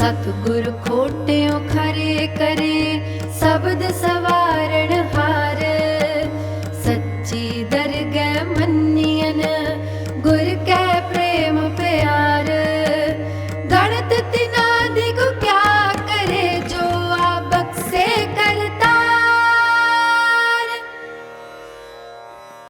ਸਤਿਗੁਰ ਖੋਟਿਓ ਖਰੇ ਕਰੇ ਸਬਦ ਸਵਾਰਣ ਹਾਰ। ਸੱਚੀ ਦਰਗਹਿ ਮੰਨੀ